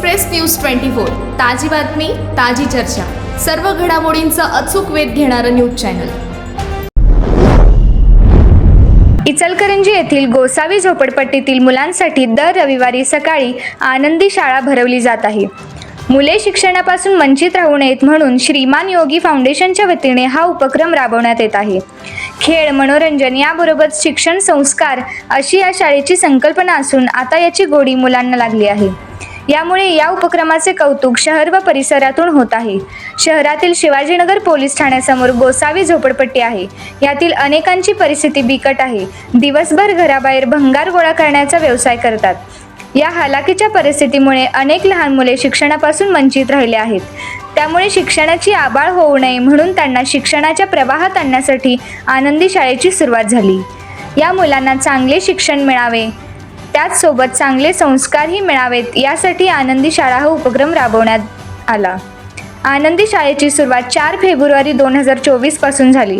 Express news twenty four. ताजी बातमी ताजी चर्चा. सर्व घडामोडींचा अचूक वेध घेणारं न्यूज चॅनल. इचलकरंजी येथील गोसावी झोपडपट्टीतील मुलांसाठी दर रविवारी सकाळी आनंदी शाळा भरवली जात आहे. मुले शिक्षणापासून वंचित राहू नयेत म्हणून श्रीमान योगी फाउंडेशनच्या वतीने हा उपक्रम राबवण्यात येत आहे. खेळ मनोरंजन याबरोबरच शिक्षण संस्कार अशी या शाळेची संकल्पना असून आता याची गोडी मुलांना लागली आहे. यामुळे या उपक्रमाचे कौतुक शहर व परिसरातून होत आहे. शहरातील शिवाजीनगर पोलीस ठाण्यासमोर गोसावी झोपडपट्टी आहे. यातील अनेकांची परिस्थिती बिकट आहे. दिवसभर घराबाहेर भंगार गोळा करण्याचा व्यवसाय करतात. या हालाकीच्या परिस्थितीमुळे अनेक लहान मुले शिक्षणापासून वंचित राहिले आहेत. त्यामुळे शिक्षणाची आबाळ होऊ नये म्हणून त्यांना शिक्षणाच्या प्रवाहात आणण्यासाठी आनंदी शाळेची सुरुवात झाली. या मुलांना चांगले शिक्षण मिळावे. त्याचसोबत चांगले संस्कारही मिळावेत. यासाठी आनंदी शाळा हा उपक्रम राबवण्यात आला. आनंदी शाळेची सुरुवात चार फेब्रुवारी दोन हजार चोवीसपासून झाली.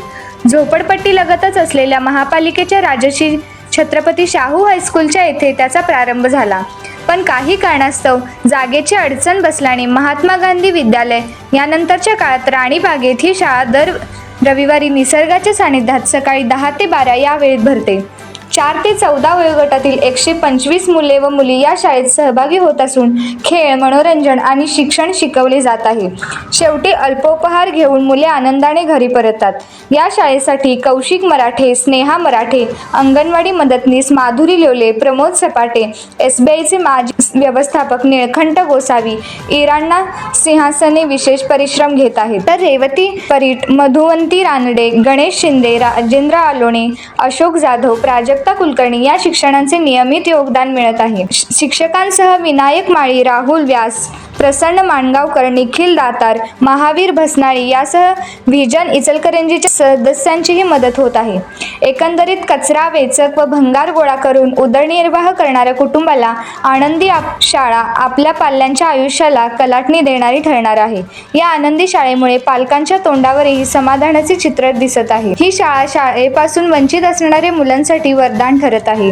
झोपडपट्टी लगतच असलेल्या महापालिकेच्या राजश्री छत्रपती शाहू हायस्कूलच्या येथे त्याचा प्रारंभ झाला. पण काही कारणास्तव जागेची अडचण बसल्याने महात्मा गांधी विद्यालय यानंतरच्या काळात राणीबागेत ही शाळा दर रविवारी निसर्गाच्या सानिध्यात सकाळी दहा ते बारा या वेळेत भरते. चार ते चौदा वयोगटातील एकशे पंचवीस मुले व मुली या शाळेत सहभागी होत असून खेळ मनोरंजन आणि शिक्षण शिकवले जात आहे. शेवटी अल्पोपहार घेऊन मुले आनंदाने घरी परततात. या शाळेसाठी कौशिक मराठे स्नेहा मराठे अंगणवाडी मदतनीस माधुरी लोले प्रमोद सपाटे एस बी आयचे माजी व्यवस्थापक निळखंठ गोसावी इराणा सिंहासने विशेष परिश्रम घेत आहेत. तर रेवती परीट मधुवंती रानडे गणेश शिंदे राजेंद्र आलोणे अशोक जाधव प्राजक्त कुलकर्णी या शिक्षणांचे नियमित योगदान मिळत आहे. शिक्षकांसह विनायक माळी राहुल व्यास प्रसन्न माणगावकर निखिल दातार महावीर भसनाळी यासह व्हिजन इचलकरंजीच्या सदस्यांचीही मदत होत आहे. एकंदरीत कचरा वेचक व भंगार गोळा करून उदरनिर्वाह करणाऱ्या कुटुंबाला आनंदी आप शाळा आपल्या पाल्यांच्या आयुष्याला कलाटणी देणारी ठरणार आहे. या आनंदी शाळेमुळे पालकांच्या तोंडावरही समाधानाचे चित्र दिसत आहे. ही शाळा शाळेपासून वंचित असणाऱ्या मुलांसाठी वरदान ठरत आहे.